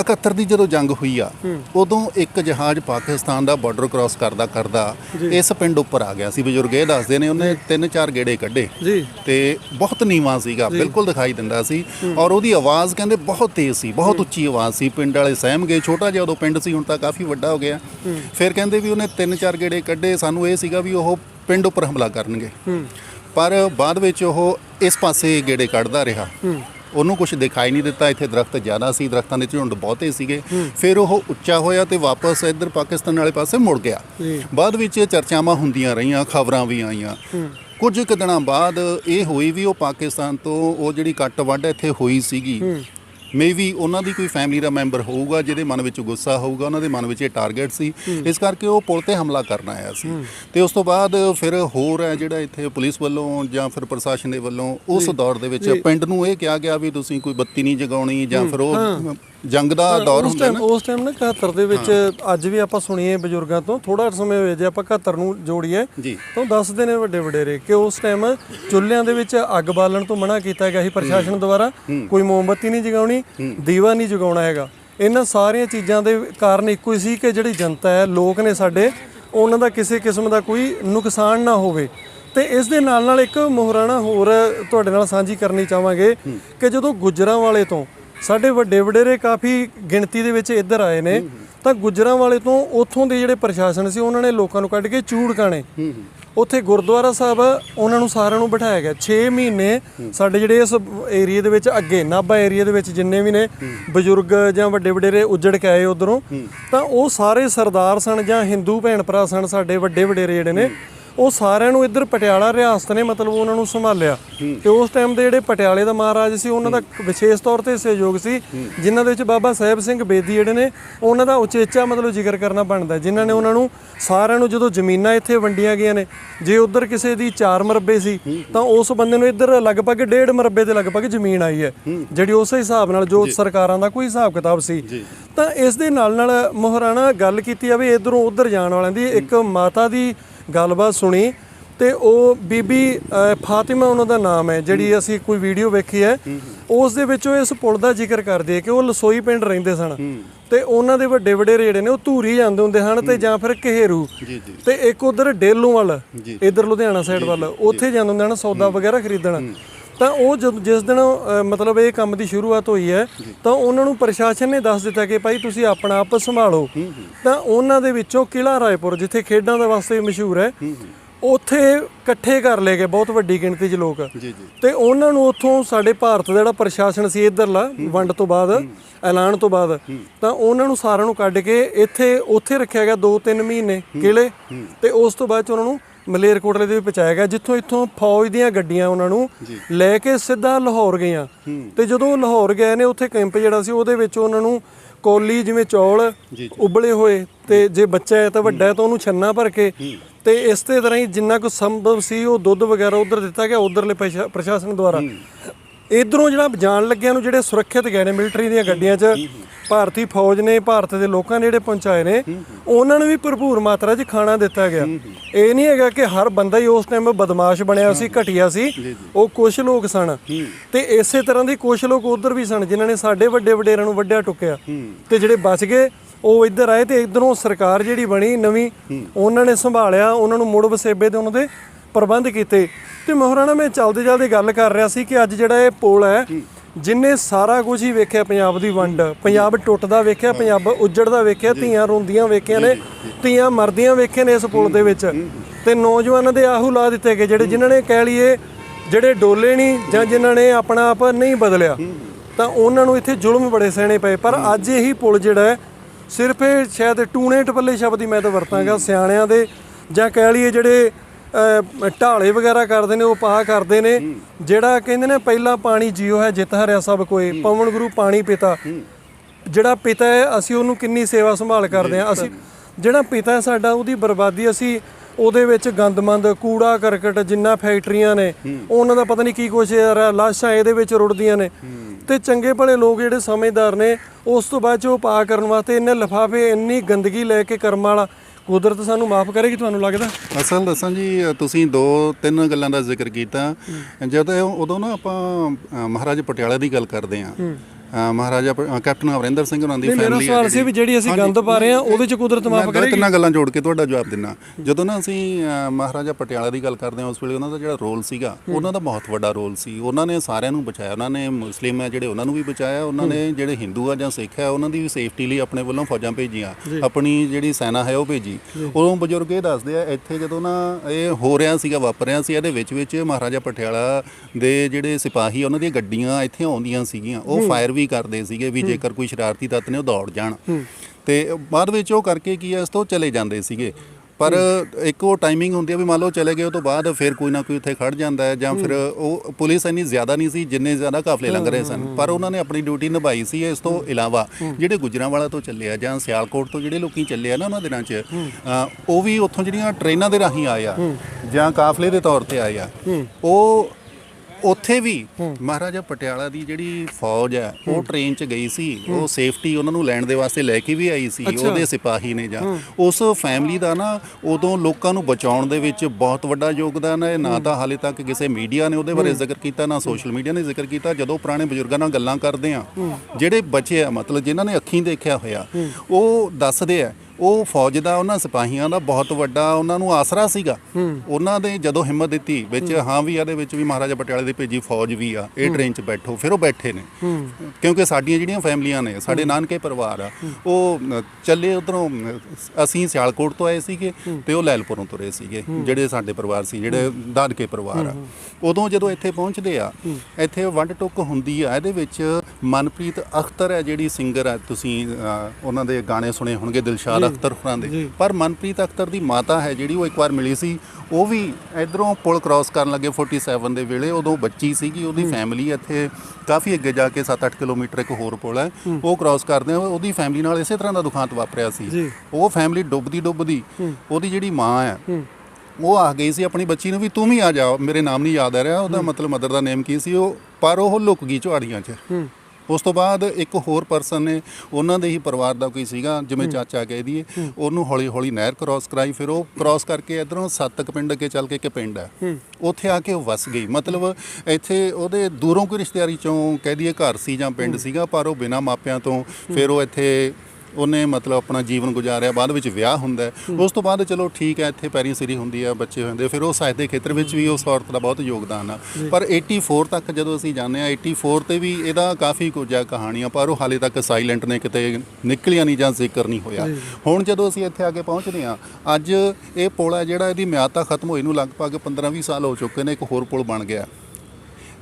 71 ਦੀ ਜਦੋਂ ਜੰਗ ਹੋਈ ਆ ਉਦੋਂ ਇੱਕ ਜਹਾਜ਼ ਪਾਕਿਸਤਾਨ ਦਾ ਬਾਰਡਰ ਕ੍ਰਾਸ ਕਰਦਾ ਕਰਦਾ ਇਸ ਪਿੰਡ ਉੱਪਰ ਆ ਗਿਆ ਸੀ। ਬਜ਼ੁਰਗ ਇਹ ਦੱਸਦੇ ਨੇ ਉਹਨੇ ਤਿੰਨ ਚਾਰ ਗੇੜੇ ਕੱਢੇ ਤੇ ਬਹੁਤ ਨੀਵਾਂ ਸੀਗਾ ਬਿਲਕੁਲ ਦਿਖਾਈ ਦਿੰਦਾ ਸੀ ਔਰ ਉਹਦੀ ਆਵਾਜ਼ ਕਹਿੰਦੇ ਬਹੁਤ ਤੇਜ਼ ਸੀ ਬਹੁਤ ਉੱਚੀ ਆਵਾਜ਼ ਸੀ। ਪਿੰਡ ਵਾਲੇ ਸਹਿਮ ਗਏ ਛੋਟਾ ਜਿਹਾ ਉਦੋਂ ਪਿੰਡ ਸੀ ਹੁਣ ਤਾਂ ਕਾਫੀ ਵੱਡਾ ਹੋ ਗਿਆ। ਫਿਰ ਕਹਿੰਦੇ ਵੀ ਉਹਨੇ ਤਿੰਨ ਚਾਰ ਗੇੜੇ ਕੱਢੇ ਸਾਨੂੰ ਇਹ ਸੀਗਾ ਵੀ ਉਹ ਪਿੰਡ ਉੱਪਰ ਹਮਲਾ ਕਰਨਗੇ। ਪਰ ਬਾਅਦ ਵਿੱਚ ਉਹ ਇਸ ਪਾਸੇ ਗੇੜੇ ਕੱਢਦਾ ਰਿਹਾ। ਉਹਨੂੰ ਕੁਝ ਦਿਖਾਈ ਨਹੀਂ ਦਿੱਤਾ ਇੱਥੇ ਦਰਖਤ ਜ਼ਿਆਦਾ ਸੀ ਦਰਖਤਾਂ ਦੇ ਝੁੰਡ ਬਹੁਤੇ ਸੀਗੇ। ਫਿਰ ਉਹ ਉੱਚਾ ਹੋਇਆ ਤੇ ਵਾਪਸ ਇੱਧਰ ਪਾਕਿਸਤਾਨ ਵਾਲੇ ਪਾਸੇ ਮੁੜ ਗਿਆ। ਬਾਅਦ ਵਿੱਚ ਚਰਚਾਵਾਂ ਹੁੰਦੀਆਂ ਰਹੀਆਂ ਖਬਰਾਂ ਵੀ ਆਈਆਂ। ਕੁਝ ਕੁ ਦਿਨਾਂ ਬਾਅਦ ਇਹ ਹੋਈ ਵੀ ਉਹ ਪਾਕਿਸਤਾਨ ਤੋਂ ਉਹ ਜਿਹੜੀ ਕੱਟ ਵੱਢ ਇੱਥੇ ਹੋਈ ਸੀਗੀ। ਮੇਬੀ ਉਹਨਾਂ ਦੀ ਕੋਈ ਫੈਮਿਲੀ ਦਾ ਮੈਂਬਰ ਹੋਊਗਾ ਜਿਹਦੇ ਮਨ ਵਿੱਚ ਗੁੱਸਾ ਹੋਊਗਾ ਉਹਨਾਂ ਦੇ ਮਨ ਵਿੱਚ ਇਹ ਟਾਰਗੇਟ ਸੀ। ਇਸ ਕਰਕੇ ਉਹ ਪੁਲ ਤੇ ਹਮਲਾ ਕਰਨ ਆਇਆ ਸੀ। ਤੇ ਉਸ ਤੋਂ ਬਾਅਦ ਫਿਰ ਹੋਰ ਹੈ ਜਿਹੜਾ ਇੱਥੇ ਪੁਲਿਸ ਵੱਲੋਂ ਜਾਂ ਫਿਰ ਪ੍ਰਸ਼ਾਸਨ ਦੇ ਵੱਲੋਂ ਉਸ ਦੌਰ ਦੇ ਵਿੱਚ ਪਿੰਡ ਨੂੰ ਇਹ ਕਿਹਾ ਗਿਆ ਵੀ ਤੁਸੀਂ ਕੋਈ ਬੱਤੀ ਨਹੀਂ ਜਗਾਉਣੀ ਜਾਂ ਫਿਰ ਉਹ ਜੰਗ ਦਾ ਦੌਰ ਉਸ ਹੁੰਦਾ ਟਾਈਮ ਨਾ। ਉਸ ਟਾਈਮ ਨਾ 71 ਦੇ ਵਿੱਚ ਅੱਜ ਵੀ ਆਪਾਂ ਸੁਣੀਏ ਬਜ਼ੁਰਗਾਂ ਤੋਂ ਥੋੜਾ ਸਮੇਂ ਹੋਏ ਜੇ ਆਪਾਂ 71 ਨੂੰ ਜੋੜੀਏ ਜੀ। ਤਾਂ ਉਹ ਦੱਸਦੇ ਨੇ ਵੱਡੇ ਵਡੇਰੇ ਕਿ ਉਸ ਟਾਈਮ ਚੁੱਲ੍ਹਿਆਂ ਦੇ ਵਿੱਚ ਅੱਗ ਬਾਲਣ ਤੋਂ ਮਨਾ ਕੀਤਾ ਗਿਆ ਸੀ ਪ੍ਰਸ਼ਾਸਨ ਦੁਆਰਾ। ਕੋਈ ਮੋਮਬੱਤੀ ਨਹੀਂ ਜਗਾਉਣੀ ਦੀਵਾ ਨਹੀਂ ਜਗਾਉਣਾ ਹੈਗਾ। ਇਹਨਾਂ ਸਾਰੀਆਂ ਚੀਜ਼ਾਂ ਦੇ ਕਾਰਨ ਇੱਕੋ ਹੀ ਸੀ ਕਿ ਜਿਹੜੀ ਜਨਤਾ ਹੈ ਲੋਕ ਨੇ ਸਾਡੇ ਉਹਨਾਂ ਦਾ ਕਿਸੇ ਕਿਸਮ ਦਾ ਕੋਈ ਨੁਕਸਾਨ ਨਾ ਹੋਵੇ। ਤੇ ਇਸ ਦੇ ਨਾਲ ਨਾਲ ਇੱਕ ਮੁਹਰਾਣਾ ਹੋਰ ਤੁਹਾਡੇ ਨਾਲ ਸਾਂਝੀ ਕਰਨੀ ਚਾਹਾਂਗੇ ਕਿ ਜਦੋਂ ਗੁੱਜਰਾਂ ਵਾਲੇ ਤੋਂ ਸਾਡੇ ਵੱਡੇ ਵਡੇਰੇ ਕਾਫੀ ਗਿਣਤੀ ਦੇ ਵਿੱਚ ਇੱਧਰ ਆਏ ਨੇ। ਤਾਂ ਗੁੱਜਰਾਂ ਵਾਲੇ ਤੋਂ ਉੱਥੋਂ ਦੇ ਜਿਹੜੇ ਪ੍ਰਸ਼ਾਸਨ ਸੀ ਉਹਨਾਂ ਨੇ ਲੋਕਾਂ ਨੂੰ ਕੱਢ ਕੇ ਚੂੜਕਾਣੇ ਉੱਥੇ ਗੁਰਦੁਆਰਾ ਸਾਹਿਬ ਉਹਨਾਂ ਨੂੰ ਸਾਰਿਆਂ ਨੂੰ ਬਿਠਾਇਆ ਗਿਆ। 6 ਮਹੀਨੇ ਸਾਡੇ ਜਿਹੜੇ ਇਸ ਏਰੀਆ ਦੇ ਵਿੱਚ ਅੱਗੇ ਨਾਭਾ ਏਰੀਆ ਦੇ ਵਿੱਚ ਜਿੰਨੇ ਵੀ ਨੇ ਬਜ਼ੁਰਗ ਜਾਂ ਵੱਡੇ ਵਡੇਰੇ ਉੱਜੜ ਕੇ ਆਏ ਉਧਰੋਂ। ਤਾਂ ਉਹ ਸਾਰੇ ਸਰਦਾਰ ਸਨ ਜਾਂ ਹਿੰਦੂ ਭੈਣ ਭਰਾ ਸਨ ਸਾਡੇ ਵੱਡੇ ਵਡੇਰੇ ਜਿਹੜੇ ਨੇ। ਉਹ ਸਾਰਿਆਂ ਨੂੰ ਇੱਧਰ ਪਟਿਆਲਾ ਰਿਆਸਤ ਨੇ ਮਤਲਬ ਉਹਨਾਂ ਨੂੰ ਸੰਭਾਲਿਆ। ਤੇ ਉਸ ਟਾਈਮ ਦੇ ਜਿਹੜੇ ਪਟਿਆਲੇ ਦਾ ਮਹਾਰਾਜ ਸੀ ਉਹਨਾਂ ਦਾ ਵਿਸ਼ੇਸ਼ ਤੌਰ ਤੇ ਸਹਿਯੋਗ ਸੀ ਜਿਨ੍ਹਾਂ ਦੇ ਵਿੱਚ ਬਾਬਾ ਸਾਹਿਬ ਸਿੰਘ ਬੇਦੀ ਜਿਹੜੇ ਨੇ ਉਹਨਾਂ ਦਾ ਉਚੇਚਾ ਮਤਲਬ ਜ਼ਿਕਰ ਕਰਨਾ ਬਣਦਾ। ਜਿਨ੍ਹਾਂ ਨੇ ਉਹਨਾਂ ਨੂੰ ਸਾਰਿਆਂ ਨੂੰ ਜਦੋਂ ਜ਼ਮੀਨਾਂ ਇੱਥੇ ਵੰਡੀਆਂ ਗਈਆਂ ਨੇ ਜੇ ਉਧਰ ਕਿਸੇ ਦੀ 4 ਮਰਬੇ ਸੀ ਤਾਂ ਉਸ ਬੰਦੇ ਨੂੰ ਇੱਧਰ ਲਗਭਗ 1.5 ਮਰਬੇ ਦੇ ਲਗਭਗ ਜ਼ਮੀਨ ਆਈ ਹੈ। ਜਿਹੜੀ ਉਸੇ ਹਿਸਾਬ ਨਾਲ ਜੋ ਸਰਕਾਰਾਂ ਦਾ ਕੋਈ ਹਿਸਾਬ ਕਿਤਾਬ ਸੀ। ਤਾਂ ਇਸ ਦੇ ਨਾਲ ਨਾਲ ਮਹਾਰਾਣਾ ਗੱਲ ਕੀਤੀ ਜਾਵੇ ਇਧਰੋਂ ਉਧਰ ਜਾਣ ਵਾਲਿਆਂ ਦੀ ਇੱਕ ਮਾਤਾ ਦੀ ਗੱਲਬਾਤ ਸੁਣੀ ਤੇ ਉਹ ਬੀਬੀ ਫਾਤਿਮਾ ਉਹਨਾਂ ਦਾ ਨਾਮ ਹੈ ਜਿਹੜੀ ਅਸੀਂ ਕੋਈ ਵੀਡੀਓ ਵੇਖੀ ਹੈ ਉਸ ਦੇ ਵਿੱਚ ਉਹ ਇਸ ਪੁਲ ਦਾ ਜ਼ਿਕਰ ਕਰਦੀ ਹੈ ਕਿ ਉਹ ਲਸੋਈ ਪਿੰਡ ਰਹਿੰਦੇ ਸਨ। ਤੇ ਉਹਨਾਂ ਦੇ ਵੱਡੇ ਵੱਡੇ ਜਿਹੜੇ ਨੇ ਉਹ ਧੂਰੀ ਜਾਂਦੇ ਹੁੰਦੇ ਹਨ ਤੇ ਜਾਂ ਫਿਰ ਘੇਰੂ। ਤੇ ਇੱਕ ਉਧਰ ਡੇਲੂ ਵੱਲ। ਇਧਰ ਲੁਧਿਆਣਾ ਸਾਈਡ ਵੱਲ ਉੱਥੇ ਜਾਂਦੇ ਹੁੰਦੇ ਹਨ ਸੌਦਾ ਵਗੈਰਾ ਖਰੀਦਣ। ਤਾਂ ਉਹ ਜਦ ਜਿਸ ਦਿਨ ਮਤਲਬ ਇਹ ਕੰਮ ਦੀ ਸ਼ੁਰੂਆਤ ਹੋਈ ਹੈ ਤਾਂ ਉਹਨਾਂ ਨੂੰ ਪ੍ਰਸ਼ਾਸਨ ਨੇ ਦੱਸ ਦਿੱਤਾ ਕਿ ਭਾਈ ਤੁਸੀਂ ਆਪਣਾ ਆਪ ਸੰਭਾਲੋ। ਤਾਂ ਉਹਨਾਂ ਦੇ ਵਿੱਚੋਂ ਕਿਲਾ ਰਾਏਪੁਰ ਜਿੱਥੇ ਖੇਡਾਂ ਦੇ ਵਾਸਤੇ ਮਸ਼ਹੂਰ ਹੈ ਉੱਥੇ ਇਕੱਠੇ ਕਰ ਲਏ ਗਏ ਬਹੁਤ ਵੱਡੀ ਗਿਣਤੀ 'ਚ ਲੋਕ। ਜੀ ਜੀ। ਤੇ ਉਹਨਾਂ ਨੂੰ ਉੱਥੋਂ ਸਾਡੇ ਭਾਰਤ ਦਾ ਜਿਹੜਾ ਪ੍ਰਸ਼ਾਸਨ ਸੀ ਇਧਰਲਾ ਵੰਡ ਤੋਂ ਬਾਅਦ ਐਲਾਨ ਤੋਂ ਬਾਅਦ ਤਾਂ ਉਹਨਾਂ ਨੂੰ ਸਾਰਿਆਂ ਨੂੰ ਕੱਢ ਕੇ ਇੱਥੇ ਉੱਥੇ ਰੱਖਿਆ ਗਿਆ 2-3 ਮਹੀਨੇ ਕਿਲੇ ਤੇ ਉਸ ਤੋਂ ਬਾਅਦ ਚ ਉਹਨਾਂ ਨੂੰ ਮਲੇਰਕੋਟਲੇ ਦੇ ਵਿੱਚ ਪਹੁੰਚਾਇਆ ਗਿਆ ਜਿੱਥੋਂ ਇੱਥੋਂ ਫੌਜ ਦੀਆਂ ਗੱਡੀਆਂ ਉਹਨਾਂ ਨੂੰ ਲੈ ਕੇ ਸਿੱਧਾ ਲਾਹੌਰ ਗਈਆਂ। ਤੇ ਜਦੋਂ ਉਹ ਲਾਹੌਰ ਗਏ ਨੇ ਉੱਥੇ ਕੈਂਪ ਜਿਹੜਾ ਸੀ ਉਹਦੇ ਵਿੱਚ ਉਹਨਾਂ ਨੂੰ ਕੋਲੀ ਜਿਵੇਂ ਚੌਲ ਉਬਲੇ ਹੋਏ ਤੇ ਜੇ ਬੱਚਾ ਹੈ ਤਾਂ ਵੱਡਾ ਹੈ ਤਾਂ ਉਹਨੂੰ ਛੰਨਾ ਭਰ ਕੇ ਤੇ ਇਸ ਤੇ ਤਰ੍ਹਾਂ ਹੀ ਜਿੰਨਾ ਕੁ ਸੰਭਵ ਸੀ ਉਹ ਦੁੱਧ ਵਗੈਰਾ ਉਧਰ ਦਿੱਤਾ ਗਿਆ ਉਧਰਲੇ ਪ੍ਰਸ਼ਾਸਨ ਦੁਆਰਾ। ਇਧਰੋਂ ਜਿਹੜਾ ਜਾਣ ਲੱਗਿਆਂ ਨੂੰ ਜਿਹੜੇ ਸੁਰੱਖਿਅਤ ਗਏ ਨੇ ਮਿਲਟਰੀ ਦੀਆਂ ਗੱਡੀਆਂ 'ਚ ਭਾਰਤੀ ਫੌਜ ਨੇ ਭਾਰਤ ਦੇ ਲੋਕਾਂ ਨੇ ਜਿਹੜੇ ਪਹੁੰਚਾਏ ਨੇ ਉਹਨਾਂ ਨੂੰ ਵੀ ਭਰਪੂਰ ਮਾਤਰਾ 'ਚ ਖਾਣਾ ਦਿੱਤਾ ਗਿਆ। ਇਹ ਨਹੀਂ ਹੈਗਾ ਕਿ ਹਰ ਬੰਦਾ ਹੀ ਉਸ ਟਾਈਮ ਬਦਮਾਸ਼ ਬਣਿਆ ਸੀ ਘਟਿਆ ਸੀ ਉਹ ਕੁਝ ਲੋਕ ਸਨ। ਤੇ ਇਸੇ ਤਰ੍ਹਾਂ ਦੇ ਕੁਝ ਲੋਕ ਉਧਰ ਵੀ ਸਨ ਜਿਨ੍ਹਾਂ ਨੇ ਸਾਡੇ ਵੱਡੇ ਵਡੇਰਾਂ ਨੂੰ ਵੱਡਿਆ ਟੁੱਕਿਆ। ਤੇ ਜਿਹੜੇ ਬਚ ਗਏ ਉਹ ਇੱਧਰ ਆਏ ਤੇ ਇਧਰੋਂ ਸਰਕਾਰ ਜਿਹੜੀ ਬਣੀ ਨਵੀਂ ਉਹਨਾਂ ਨੇ ਸੰਭਾਲਿਆ ਉਹਨਾਂ ਨੂੰ ਮੁੜ ਵਸੇਬੇ ਤੇ ਉਹਨਾਂ ਦੇ ਪ੍ਰਬੰਧ ਕੀਤੇ ਤੇ ਮਹਾਰਾਣਾ ਮੈਂ ਚੱਲਦੇ ਚੱਲਦੇ ਗੱਲ ਕਰ ਰਿਹਾ ਸੀ ਕਿ ਅੱਜ ਜਿਹੜਾ ਇਹ ਪੁਲ ਹੈ ਜਿਨੇ ਸਾਰਾ ਕੁਝ ਹੀ ਵੇਖਿਆ ਪੰਜਾਬ ਦੀ ਵੰਡ ਪੰਜਾਬ ਟੁੱਟਦਾ ਵੇਖਿਆ ਪੰਜਾਬ ਉੱਜੜਦਾ ਵੇਖਿਆ ਧੀਆਂ ਰੋਂਦੀਆਂ ਵੇਖੀਆਂ ਨੇ ਧੀਆਂ ਮਰਦੀਆਂ ਵੇਖੇ ਨੇ ਇਸ ਪੁਲ ਦੇ ਵਿੱਚ। ਤੇ ਨੌਜਵਾਨਾਂ ਦੇ ਆਹੂ ਲਾ ਦਿੱਤੇ ਗਏ ਜਿਹੜੇ ਜਿਨ੍ਹਾਂ ਨੇ ਕਹਿ ਲਈਏ ਜਿਹੜੇ ਡੋਲੇ ਨਹੀਂ ਜਾਂ ਜਿਨ੍ਹਾਂ ਨੇ ਆਪਣਾ ਆਪ ਨਹੀਂ ਬਦਲਿਆ ਤਾਂ ਉਹਨਾਂ ਨੂੰ ਇੱਥੇ ਜ਼ੁਲਮ ਬੜੇ ਸਹਿਣੇ ਪਏ। ਪਰ ਅੱਜ ਇਹੀ ਪੁਲ ਜਿਹੜਾ ਹੈ ਸਿਰਫ ਇਹ ਸ਼ਾਇਦ ਟੂਣੇ ਟਪੱਲੇ ਸ਼ਬਦ ਹੀ ਮੈਂ ਤਾਂ ਵਰਤਾਂਗਾ ਸਿਆਣਿਆਂ ਦੇ ਜਾਂ ਕਹਿ ਲਈਏ ਜਿਹੜੇ ਢਾਲੇ ਵਗੈਰਾ ਕਰਦੇ ਨੇ ਉਹ ਪਾ ਕਰਦੇ ਨੇ। ਜਿਹੜਾ ਕਹਿੰਦੇ ਨੇ ਪਹਿਲਾ ਪਾਣੀ ਜੀਓ ਹੈ ਜਿਤ ਹਰਿਆ ਸਭ ਕੋਏ ਪਵਨ ਗੁਰੂ ਪਾਣੀ ਪਿਤਾ। ਜਿਹੜਾ ਪਿਤਾ ਹੈ ਅਸੀਂ ਉਹਨੂੰ ਕਿੰਨੀ ਸੇਵਾ ਸੰਭਾਲ ਕਰਦੇ ਹਾਂ। ਅਸੀਂ ਜਿਹੜਾ ਪਿਤਾ ਹੈ ਸਾਡਾ ਉਹਦੀ ਬਰਬਾਦੀ ਅਸੀਂ ਉਹਦੇ ਵਿੱਚ ਗੰਦਮੰਦ ਕੂੜਾ ਕਰਕਟ ਜਿੰਨਾ ਫੈਕਟਰੀਆਂ ਨੇ ਉਹਨਾਂ ਦਾ ਪਤਾ ਨਹੀਂ ਕੀ ਕੁਛ ਯਾਰ ਲਾਸ਼ਾਂ ਇਹਦੇ ਵਿੱਚ ਰੁੜਦੀਆਂ ਨੇ। ਤੇ ਚੰਗੇ ਭਲੇ ਲੋਕ ਜਿਹੜੇ ਸਮਝਦਾਰ ਨੇ ਉਸ ਤੋਂ ਬਾਅਦ ਚ ਉਹ ਪਾ ਕਰਨ ਵਾਸਤੇ ਇੰਨੇ ਲਫਾਫੇ ਇੰਨੀ ਗੰਦਗੀ ਲੈ ਕੇ ਕਰਮ ਵਾਲਾ ਕੁਦਰਤ ਸਾਨੂੰ ਮਾਫ ਕਰੇਗੀ ਤੁਹਾਨੂੰ ਲੱਗਦਾ? ਅਸਲ ਦੱਸਾਂ ਜੀ ਤੁਸੀਂ ਦੋ ਤਿੰਨ ਗੱਲਾਂ ਦਾ ਜ਼ਿਕਰ ਕੀਤਾ। ਜਦੋਂ ਉਦੋਂ ਨਾ ਆਪਾਂ ਮਹਾਰਾਜਾ ਪਟਿਆਲਾ ਦੀ ਗੱਲ ਕਰਦੇ ਆ ਮਹਾਰਾਜਾ ਪ- ਅ, ਕੈਪਟਨ ਅਮਰਿੰਦਰ ਸਿੰਘ ਉਹਨਾਂ ਦੀ ਮੇਰਾ ਫੈਮਿਲੀ ਸਵਾਲ ਸੀ ਵੀ ਜਿਹੜੀ ਅਸੀਂ ਗੰਦ ਪਾ ਰਹੇ ਹਾਂ ਉਹਦੇ ਚ ਕੁਦਰਤ ਮਾਫ ਕਰੇਗੀ? ਤਿੰਨਾਂ ਗੱਲਾਂ ਜੋੜ ਕੇ ਤੁਹਾਡਾ ਜਵਾਬ ਦਿੰਨਾ ਜਦੋਂ ਨਾ ਅਸੀਂ ਅ, ਮਹਾਰਾਜਾ ਪਟਿਆਲਾ ਦੀ ਗੱਲ ਕਰਦੇ ਹਾਂ ਉਸ ਵੇਲੇ ਉਹਨਾਂ ਦਾ ਜਿਹੜਾ ਰੋਲ ਸੀਗਾ ਉਹਨਾਂ ਦਾ ਬਹੁਤ ਵੱਡਾ ਰੋਲ ਸੀ। ਉਹਨਾਂ ਨੇ ਸਾਰਿਆਂ ਨੂੰ ਬਚਾਇਆ। ਉਹਨਾਂ ਨੇ ਮੁਸਲਿਮ ਹੈ ਜਿਹੜੇ ਉਹਨਾਂ ਨੂੰ ਵੀ ਬਚਾਇਆ ਉਹਨਾਂ ਨੇ ਜਿਹੜੇ ਹਿੰਦੂ ਆ ਜਾਂ ਸਿੱਖ ਹੈ ਉਹਨਾਂ ਦੀ ਵੀ ਸੇਫਟੀ ਲਈ ਆਪਣੇ ਵੱਲੋਂ ਫੌਜਾਂ ਭੇਜੀਆਂ। ਆਪਣੀ ਜਿਹੜੀ ਸੈਨਾ ਹੈ ਉਹ ਭੇਜੀ। ਉਦੋਂ ਬਜ਼ੁਰਗ ਇਹ ਦੱਸਦੇ ਆ ਇੱਥੇ ਜਦੋਂ ਨਾ ਇਹ ਹੋ ਰਿਹਾ ਸੀਗਾ ਵਾਪਰ ਰਿਹਾ ਸੀ ਇਹਦੇ ਵਿੱਚ ਵਿੱਚ ਮਹਾਰਾਜਾ ਪਟਿਆਲਾ ਦੇ ਜਿਹੜੇ ਸਿਪਾਹੀ ਉਹਨਾਂ ਦੀਆਂ ਗੱਡੀਆਂ ਇੱਥੇ ਆਉਂਦੀਆਂ ਸੀਗੀਆਂ। ਉਹ ਫਾਇਰ ਵੀ ਕਰਦੇ ਸੀਗੇ ਵੀ ਜੇਕਰ ਕੋਈ ਸ਼ਰਾਰਤੀ ਤੱਤ ਨੇ ਉਹ ਦੌੜ ਜਾਣ। ਤੇ ਬਾਅਦ ਵਿੱਚ ਉਹ ਕਰਕੇ ਕੀ ਹੈ ਇਸ ਤੋਂ ਚਲੇ ਜਾਂਦੇ ਸੀਗੇ। ਪਰ ਇੱਕ ਉਹ ਟਾਈਮਿੰਗ ਹੁੰਦੀ ਹੈ ਵੀ ਮੰਨ ਲਓ ਚਲੇ ਗਏ ਉਹ ਤੋਂ ਬਾਅਦ ਫਿਰ ਕੋਈ ਨਾ ਕੋਈ ਉੱਥੇ ਖੜ ਜਾਂਦਾ ਹੈ ਜਾਂ ਫਿਰ ਉਹ ਪੁਲਿਸ ਇੰਨੀ ਜ਼ਿਆਦਾ ਨਹੀਂ ਸੀ ਜਿੰਨੇ ਜ਼ਿਆਦਾ ਕਾਫਲੇ ਲੰਘ ਰਹੇ ਸਨ। ਪਰ ਉਹਨਾਂ ਨੇ ਆਪਣੀ ਡਿਊਟੀ ਨਿਭਾਈ ਸੀ ਇਸ ਤੋਂ ਇਲਾਵਾ ਜਿਹੜੇ ਗੁਜਰਾਂਵਾਲਾ ਤੋਂ ਚੱਲੇ ਆ ਜਾਂ ਸਿਆਲਕੋਟ ਤੋਂ ਜਿਹੜੇ ਲੋਕੀ ਚੱਲੇ ਆ ਨਾ ਉਹਨਾਂ ਦਿਨਾਂ 'ਚ ਉਹ ਵੀ ਉੱਥੋਂ ਜਿਹੜੀਆਂ ਟ੍ਰੇਨਾਂ ਦੇ ਰਾਹੀਂ ਆਏ ਆ ਜਾਂ ਕਾਫਲੇ ਦੇ ਤੌਰ ਤੇ ਆਏ ਆ ਉਹ ਉੱਥੇ ਵੀ ਮਹਾਰਾਜਾ ਪਟਿਆਲਾ ਦੀ ਜਿਹੜੀ ਫੌਜ ਹੈ ਉਹ ਟ੍ਰੇਨ 'ਚ ਗਈ ਸੀ। ਉਹ ਸੇਫਟੀ ਉਹਨਾਂ ਨੂੰ ਲੈਣ ਦੇ ਵਾਸਤੇ ਲੈ ਕੇ ਵੀ ਆਈ ਸੀ ਉਹਦੇ ਸਿਪਾਹੀ ਨੇ ਜਾਂ ਉਸ ਫੈਮਿਲੀ ਦਾ ਨਾ ਉਦੋਂ ਲੋਕਾਂ ਨੂੰ ਬਚਾਉਣ ਦੇ ਵਿੱਚ ਬਹੁਤ ਵੱਡਾ ਯੋਗਦਾਨ ਹੈ। ਨਾ ਤਾਂ ਹਾਲੇ ਤੱਕ ਕਿਸੇ ਮੀਡੀਆ ਨੇ ਉਹਦੇ ਬਾਰੇ ਜ਼ਿਕਰ ਕੀਤਾ ਨਾ ਸੋਸ਼ਲ ਮੀਡੀਆ ਨੇ ਜ਼ਿਕਰ ਕੀਤਾ। ਜਦੋਂ ਪੁਰਾਣੇ ਬਜ਼ੁਰਗਾਂ ਨਾਲ ਗੱਲਾਂ ਕਰਦੇ ਆ ਜਿਹੜੇ ਬਚੇ ਆ ਮਤਲਬ ਜਿਨ੍ਹਾਂ ਨੇ ਅੱਖੀਂ ਦੇਖਿਆ ਹੋਇਆ ਉਹ ਦੱਸਦੇ ਆ ਉਹ ਫੌਜ ਦਾ ਉਹਨਾਂ ਸਿਪਾਹੀਆਂ ਦਾ ਬਹੁਤ ਵੱਡਾ ਉਹਨਾਂ ਨੂੰ ਆਸਰਾ ਸੀਗਾ। ਉਹਨਾਂ ਦੇ ਜਦੋਂ ਹਿੰਮਤ ਦਿੱਤੀ ਵਿੱਚ ਹਾਂ। ਵੀ ਇਹਦੇ ਵਿੱਚ ਵੀ ਮਹਾਰਾਜਾ ਪਟਿਆਲੇ ਦੀ ਭੇਜੀ ਫੌਜ ਵੀ ਆ ਇਹ ਟ੍ਰੇਨ 'ਚ ਬੈਠੋ ਫਿਰ ਉਹ ਬੈਠੇ ਨੇ। ਕਿਉਂਕਿ ਸਾਡੀਆਂ ਜਿਹੜੀਆਂ ਫੈਮਲੀਆਂ ਨੇ ਸਾਡੇ ਨਾਨਕੇ ਪਰਿਵਾਰ ਆ ਉਹ ਚੱਲੇ ਉਧਰੋਂ ਅਸੀਂ ਸਿਆਲਕੋਟ ਤੋਂ ਆਏ ਸੀਗੇ ਤੇ ਉਹ ਲੈਲਪੁਰੋਂ ਤੁਰੇ ਸੀਗੇ ਜਿਹੜੇ ਸਾਡੇ ਪਰਿਵਾਰ ਸੀ ਜਿਹੜੇ ਦਾਦਕੇ ਪਰਿਵਾਰ ਆ। ਉਦੋਂ ਜਦੋਂ ਇੱਥੇ ਪਹੁੰਚਦੇ ਆ ਇੱਥੇ ਵੰਡ ਟੁੱਕ ਹੁੰਦੀ ਆ ਇਹਦੇ ਵਿੱਚ ਮਨਪ੍ਰੀਤ ਅਖਤਰ ਹੈ ਜਿਹੜੀ ਸਿੰਗਰ ਹੈ ਤੁਸੀਂ ਉਹਨਾਂ ਦੇ ਗਾਣੇ ਸੁਣੇ ਹੋਣਗੇ ਦਿਲਸ਼ਾਦ ਅਖਤਰ ਹੋਰਾਂ ਦੇ। ਪਰ ਮਨਪ੍ਰੀਤ ਅਖਤਰ ਦੀ ਮਾਤਾ ਹੈ ਜਿਹੜੀ ਉਹ ਇੱਕ ਵਾਰ ਮਿਲੀ ਸੀ। ਉਹ ਵੀ ਇਧਰੋਂ ਪੁਲ ਕ੍ਰਾਸ ਕਰਨ ਲੱਗੇ 47 ਦੇ ਵੇਲੇ। ਉਦੋਂ ਬੱਚੀ ਸੀਗੀ ਉਹਦੀ ਫੈਮਿਲੀ ਇੱਥੇ ਕਾਫੀ ਅੱਗੇ ਜਾ ਕੇ 7-8 ਕਿਲੋਮੀਟਰ ਇੱਕ ਹੋਰ ਪੁਲ ਹੈ। ਉਹ ਕ੍ਰਾਸ ਕਰਦੇ ਆ। ਉਹਦੀ ਫੈਮਿਲੀ ਨਾਲ ਇਸੇ ਤਰ੍ਹਾਂ ਦਾ ਦੁਖਾਂਤ ਵਾਪਰਿਆ ਸੀ। ਉਹ ਫੈਮਿਲੀ ਡੁੱਬਦੀ ਡੁੱਬਦੀ ਉਹਦੀ ਜਿਹੜੀ ਮਾਂ ਹੈ ਉਹ ਆ ਗਈ ਸੀ ਆਪਣੀ ਬੱਚੀ ਨੂੰ ਵੀ ਤੂੰ ਵੀ ਆ ਜਾ। ਮੇਰੇ ਨਾਮ ਨਹੀਂ ਯਾਦ ਆ ਰਿਹਾ। ਉਹਦਾ ਮਤਲਬ ਮਦਰ ਦਾ ਨੇਮ ਕੀ ਸੀ ਉਹ? ਪਰ ਉਹ ਲੁਕ ਗਈ ਝਾੜੀਆਂ 'ਚ। ਉਸ ਤੋਂ ਬਾਅਦ ਇੱਕ ਹੋਰ ਪਰਸਨ ਨੇ ਉਹਨਾਂ ਦੇ ਹੀ ਪਰਿਵਾਰ ਦਾ ਕੋਈ ਸੀਗਾ ਜਿਵੇਂ ਚਾਚਾ ਕਹਿ ਦਈਏ ਉਹਨੂੰ ਹੌਲੀ ਹੌਲੀ ਨਹਿਰ ਕ੍ਰਾਸ ਕਰਾਈ ਫਿਰ ਉਹ ਕ੍ਰਾਸ ਕਰਕੇ ਇਧਰੋਂ ਸੱਤ ਕੁ ਪਿੰਡ ਅੱਗੇ ਚੱਲ ਕੇ ਇੱਕ ਪਿੰਡ ਹੈ। ਉੱਥੇ ਆ ਕੇ ਉਹ ਵਸ ਗਈ। ਮਤਲਬ ਇੱਥੇ ਉਹਦੇ ਦੂਰੋਂ ਕੋਈ ਰਿਸ਼ਤੇਦਾਰੀ ਚੋਂ ਕਹਿ ਦਈਏ ਘਰ ਸੀ ਜਾਂ ਪਿੰਡ ਸੀਗਾ ਪਰ ਉਹ ਬਿਨਾਂ ਮਾਪਿਆਂ ਤੋਂ ਫਿਰ ਉਹ ਇੱਥੇ ਉਹਨੇ ਮਤਲਬ ਆਪਣਾ ਜੀਵਨ ਗੁਜ਼ਾਰਿਆ ਬਾਅਦ ਵਿੱਚ ਵਿਆਹ ਹੁੰਦਾ। ਉਸ ਤੋਂ ਬਾਅਦ ਚਲੋ ਠੀਕ ਹੈ ਇੱਥੇ ਪੈਰੀ ਸਿਰੀ ਹੁੰਦੀ ਆ ਬੱਚੇ ਹੁੰਦੇ ਫਿਰ ਉਹ ਸਾਹਿਤ ਦੇ ਖੇਤਰ ਵਿੱਚ ਵੀ ਉਸ ਔਰਤ ਦਾ ਬਹੁਤ ਯੋਗਦਾਨ ਆ। ਪਰ 84 ਤੱਕ ਜਦੋਂ ਅਸੀਂ ਜਾਂਦੇ ਆ 84 ਤੇ ਵੀ ਇਹਦਾ ਕਾਫੀ ਕੁਝ ਆ ਕਹਾਣੀਆਂ ਪਰ ਉਹ ਹਾਲੇ ਤੱਕ ਸਾਇਲੈਂਟ ਨੇ ਕਿਤੇ ਨਿਕਲੀਆਂ ਨਹੀਂ ਜਾਂ ਜ਼ਿਕਰ ਨਹੀਂ ਹੋਇਆ। ਹੁਣ ਜਦੋਂ ਅਸੀਂ ਇੱਥੇ ਆ ਕੇ ਪਹੁੰਚਦੇ ਆ ਅੱਜ ਇਹ ਪੁਲ ਹੈ ਜਿਹੜਾ ਇਹਦੀ ਮਿਆਦ ਤਾਂ ਖਤਮ ਹੋਈ ਨੂੰ ਲਗਭਗ 15-20 ਸਾਲ ਹੋ ਚੁੱਕੇ ਨੇ ਇੱਕ ਹੋਰ ਪੁਲ ਬਣ ਗਿਆ।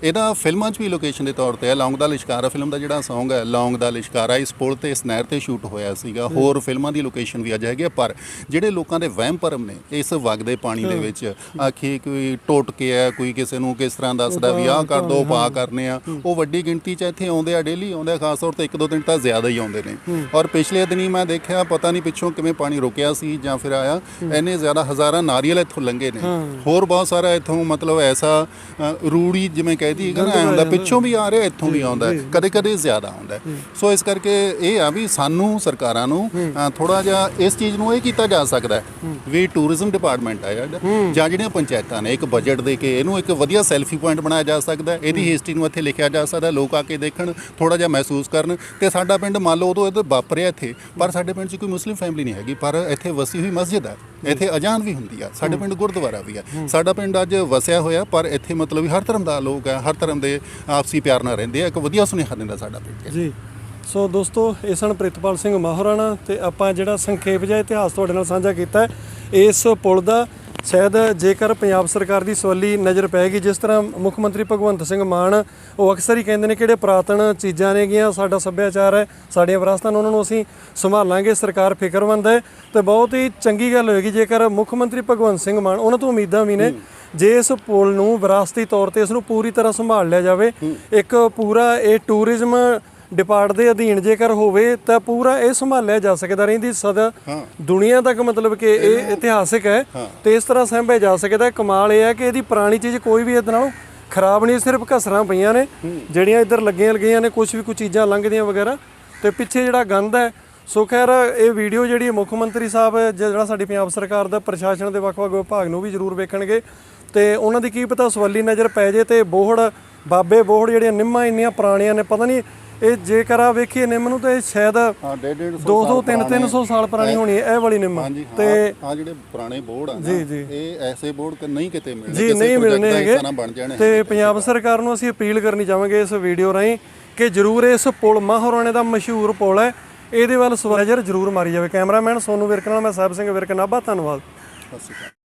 ਇਹਦਾ ਫਿਲਮਾਂ 'ਚ ਵੀ ਲੋਕੇਸ਼ਨ ਦੇ ਤੌਰ ਤੇ ਹੈ। ਲੌਂਗ ਦਾ ਲਿਸ਼ਕਾਰਾ ਫਿਲਮ ਦਾ ਜਿਹੜਾ Song ਹੈ ਲੌਂਗ ਦਾ ਲਿਸ਼ਕਾਰਾ ਇਸ ਪੁਲ ਤੇ ਇਸ ਨਹਿਰ ਤੇ ਸ਼ੂਟ ਹੋਇਆ ਸੀਗਾ। ਹੋਰ ਫਿਲਮਾਂ ਦੀ ਲੋਕੇਸ਼ਨ ਵੀ ਅੱਜ ਹੈਗੀ ਆ, ਪਰ ਜਿਹੜੇ ਲੋਕਾਂ ਦੇ ਵਹਿਮ ਭਰਮ ਨੇ ਇਸ ਵਗਦੇ ਪਾਣੀ ਦੇ ਵਿੱਚ ਆਖੀ ਕੋਈ ਟੁੱਟ ਕੇ ਹੈ ਕੋਈ ਕਿਸੇ ਨੂੰ ਕਿਸ ਤਰ੍ਹਾਂ ਦੱਸਦਾ ਵੀ ਆਹ ਕਰ ਦੋ ਪਾ ਕਰਨੇ ਆ ਉਹ ਵੱਡੀ ਗਿਣਤੀ 'ਚ ਇੱਥੇ ਆਉਂਦੇ ਆ ਡੇਲੀ ਆਉਂਦੇ ਆ ਖਾਸ ਤੌਰ ਤੇ ਇੱਕ ਦੋ ਦਿਨ ਤਾਂ ਜ਼ਿਆਦਾ ਹੀ ਆਉਂਦੇ ਨੇ। ਔਰ ਪਿਛਲੇ ਦਿਨੀ ਮੈਂ ਦੇਖਿਆ ਪਤਾ ਨਹੀਂ ਪਿੱਛੋਂ ਕਿਵੇਂ ਪਾਣੀ ਰੁਕਿਆ ਸੀ ਜਾਂ ਫਿਰ ਆਇਆ ਇੰਨੇ ਜ਼ਿਆਦਾ ਹਜ਼ਾਰਾਂ ਨਾਰੀਅਲ ਇੱਥੋਂ ਲੰਘੇ ਨੇ। ਹੋਰ ਬਹੁਤ ਸਾਰਾ ਇੱਥੋਂ ਮਤਲਬ ਐਸਾ ਅ, ਰੂੜੀ ਜਿਵੇਂ ਕਹਿਦੀ ਹੈ ਨਾ ਐਂ ਹੁੰਦਾ ਪਿੱਛੋਂ ਵੀ ਆ ਰਿਹਾ ਇੱਥੋਂ ਵੀ ਆਉਂਦਾ ਕਦੇ ਕਦੇ ਜ਼ਿਆਦਾ ਆਉਂਦਾ। ਸੋ ਇਸ ਕਰਕੇ ਇਹ ਆ ਵੀ ਸਾਨੂੰ ਸਰਕਾਰਾਂ ਨੂੰ ਥੋੜਾ ਜਿਹਾ ਇਸ ਚੀਜ਼ ਨੂੰ ਇਹ ਕੀਤਾ ਜਾ ਸਕਦਾ ਵੀ ਟੂਰਿਜ਼ਮ ਡਿਪਾਰਟਮੈਂਟ ਆ ਜਾਂ ਜਿਹੜੀਆਂ ਪੰਚਾਇਤਾਂ ਨੇ ਇੱਕ ਬਜਟ ਦੇ ਕੇ ਇਹਨੂੰ ਇੱਕ ਵਧੀਆ ਸੈਲਫੀ ਪੁਆਇੰਟ ਬਣਾਇਆ ਜਾ ਸਕਦਾ ਇਹਦੀ ਹਿਸਟਰੀ ਨੂੰ ਇੱਥੇ ਲਿਖਿਆ ਜਾ ਸਕਦਾ ਲੋਕ ਆ ਕੇ ਦੇਖਣ ਥੋੜਾ ਜਿਹਾ ਮਹਿਸੂਸ ਕਰਨ। ਤੇ ਸਾਡਾ ਪਿੰਡ ਮੰਨ ਲਓ ਉਦੋਂ ਇਹ ਵਾਪਰਿਆ ਇੱਥੇ ਪਰ ਸਾਡੇ ਪਿੰਡ 'ਚ ਕੋਈ ਮੁਸਲਿਮ ਫੈਮਿਲੀ ਨਹੀਂ ਹੈਗੀ ਪਰ ਇੱਥੇ ਵਸੀ ਹੋਈ ਮਸਜਿਦ ਹੈ। ਇੱਥੇ ਅਜ਼ਾਨ ਵੀ ਹੁੰਦੀ ਆ। ਸਾਡੇ ਪਿੰਡ ਗੁਰਦੁਆਰਾ ਵੀ ਆ। ਸਾਡਾ ਪਿੰਡ ਅੱਜ ਵਸਿਆ ਹੋਇਆ ਪਰ ਇੱਥੇ ਮਤਲਬ ਵੀ ਹਰ ਧਰਮ ਦਾ ਲੋਕ ਹੈ ਹਰ ਧਰਮ ਦੇ ਆਪਸੀ ਪਿਆਰ ਨਾਲ ਰਹਿੰਦੇ ਆ। ਇੱਕ ਵਧੀਆ ਸੁਨੇਹਾ ਦਿੰਦਾ ਸਾਡਾ ਪਿੰਡ ਜੀ। ਸੋ ਦੋਸਤੋ ਇਹ ਸਨ ਪ੍ਰਿਤਪਾਲ ਸਿੰਘ ਮਾਹਰਾਣਾ ਤੇ ਆਪਾਂ ਜਿਹੜਾ ਸੰਖੇਪ ਜਿਹਾ ਇਤਿਹਾਸ ਤੁਹਾਡੇ ਨਾਲ ਸਾਂਝਾ ਕੀਤਾ ਇਸ ਪੁਲ ਦਾ ਸ਼ਾਇਦ ਜੇਕਰ ਪੰਜਾਬ ਸਰਕਾਰ ਦੀ ਸਵੱਲੀ ਨਜ਼ਰ ਪੈਗੀ ਜਿਸ ਤਰ੍ਹਾਂ ਮੁੱਖ ਮੰਤਰੀ ਭਗਵੰਤ ਸਿੰਘ ਮਾਨ ਉਹ ਅਕਸਰ ਹੀ ਕਹਿੰਦੇ ਨੇ ਕਿਹੜੇ ਪ੍ਰਾਤਨ ਚੀਜ਼ਾਂ ਨੇਗੀਆਂ ਸਾਡਾ ਸੱਭਿਆਚਾਰ ਹੈ ਸਾਡੀਆਂ ਵਿਰਾਸਤਾਂ ਨੇ ਉਹਨਾਂ ਨੂੰ ਅਸੀਂ ਸੰਭਾਲਾਂਗੇ ਸਰਕਾਰ ਫਿਕਰਮੰਦ ਹੈ। ਤੇ ਬਹੁਤ ਹੀ ਚੰਗੀ ਗੱਲ ਹੋਏਗੀ ਜੇਕਰ ਮੁੱਖ ਮੰਤਰੀ ਭਗਵੰਤ ਸਿੰਘ ਮਾਨ ਉਹਨਾਂ ਤੋਂ ਉਮੀਦਾਂ ਵੀ ਨੇ ਜੇ ਇਸ ਪੁਲ ਨੂੰ ਵਿਰਾਸਤੀ ਤੌਰ ਤੇ ਇਸ ਨੂੰ ਪੂਰੀ ਤਰ੍ਹਾਂ ਸੰਭਾਲ ਲਿਆ ਜਾਵੇ ਇੱਕ ਪੂਰਾ ਇਹ ਟੂਰਿਜ਼ਮ ਡਿਪਾਰਟ ਦੇ ਅਧੀਨ ਜੇਕਰ ਹੋਵੇ ਤਾਂ ਪੂਰਾ ਇਹ ਸੰਭਾਲਿਆ ਜਾ ਸਕਦਾ ਰਹਿੰਦੀ ਸਦਾ ਦੁਨੀਆ ਤੱਕ ਮਤਲਬ ਕਿ ਇਹ ਇਤਿਹਾਸਿਕ ਹੈ ਤੇ ਇਸ ਤਰ੍ਹਾਂ ਸੰਭਿਆ ਜਾ ਸਕਦਾ। ਕਮਾਲ ਇਹ ਹੈ ਕਿ ਇਹਦੀ ਪੁਰਾਣੀ ਚੀਜ਼ ਕੋਈ ਵੀ ਇਹਦੇ ਨਾਲੋਂ ਖਰਾਬ ਨਹੀਂ ਸਿਰਫ ਘਸਰਾਂ ਪਈਆਂ ਨੇ ਜਿਹੜੀਆਂ ਇੱਧਰ ਲੱਗੀਆਂ ਲੱਗੀਆਂ ਨੇ ਕੁਝ ਵੀ ਕੁਝ ਚੀਜ਼ਾਂ ਲੰਘਦੀਆਂ ਵਗੈਰਾ। ਤੇ ਪਿੱਛੇ ਜਿਹੜਾ ਗੰਦ ਹੈ ਸੋ ਖੈਰ ਇਹ ਵੀਡੀਓ ਜਿਹੜੀ ਮੁੱਖ ਮੰਤਰੀ ਸਾਹਿਬ ਜਿਹੜਾ ਸਾਡੀ ਪੰਜਾਬ ਸਰਕਾਰ ਦਾ ਪ੍ਰਸ਼ਾਸਨ ਦੇ ਵੱਖ-ਵੱਖ ਵਿਭਾਗ ਨੂੰ ਵੀ ਜ਼ਰੂਰ ਵੇਖਣਗੇ। ਤੇ ਉਹਨਾਂ ਦੀ ਕੀ ਪਤਾ ਸਵਾਲੀ ਨਜ਼ਰ ਪੈ ਜੇ ਤੇ ਬੋਹੜ ਬਾਬੇ ਬੋਹੜ ਜਿਹੜੀਆਂ ਨਿੰਮਾਂ ਇੰਨੀਆਂ ਪੁਰਾਣੀਆਂ ਨੇ ਪਤਾ ਨਹੀਂ ਇਹ ਜੇਕਰ ਆ ਵੇਖੀਏ ਨਿੰਮ ਨੂੰ ਤਾਂ ਇਹ ਸ਼ਾਇਦ ਹਾਂ ਡੇਢ ਡੇਢ 200 3 300 ਸਾਲ ਪੁਰਾਣੀ ਹੋਣੀ ਹੈ ਇਹ ਵਾਲੀ ਨਿੰਮ। ਤੇ ਆ ਜਿਹੜੇ ਪੁਰਾਣੇ ਬੋਰਡ ਆ ਜੀ, ਜੀ। ਇਹ ਐਸੇ ਬੋਰਡ ਨਹੀਂ ਕਿਤੇ ਮਿਲਦੇ ਜੀ ਨਹੀਂ ਮਿਲਣੇ ਹੈਗੇ। ਤੇ ਪੰਜਾਬ ਸਰਕਾਰ ਨੂੰ ਅਸੀਂ ਅਪੀਲ ਕਰਨੀ ਚਾਹਾਂਗੇ ਇਸ ਵੀਡੀਓ ਰਾਹੀਂ ਕਿ ਜਰੂਰ ਇਸ ਪੁਲ ਮਾਹੌਰਾਣੇ ਦਾ ਮਸ਼ਹੂਰ ਪੁਲ ਹੈ ਇਹਦੇ ਵੱਲ ਸਵਰਜਰ ਜਰੂਰ ਮਾਰੀ ਜਾਵੇ। ਕੈਮਰਾਮੈਨ ਸੋਨੂ ਵਿਰਕ ਨਾਲ ਮੈਂ ਸਾਹਿਬ ਸਿੰਘ ਵਿਰਕ ਨਾਭਾ ਧੰਨਵਾਦ। ਸਤਿ ਸ਼੍ਰੀ ਅਕਾਲ।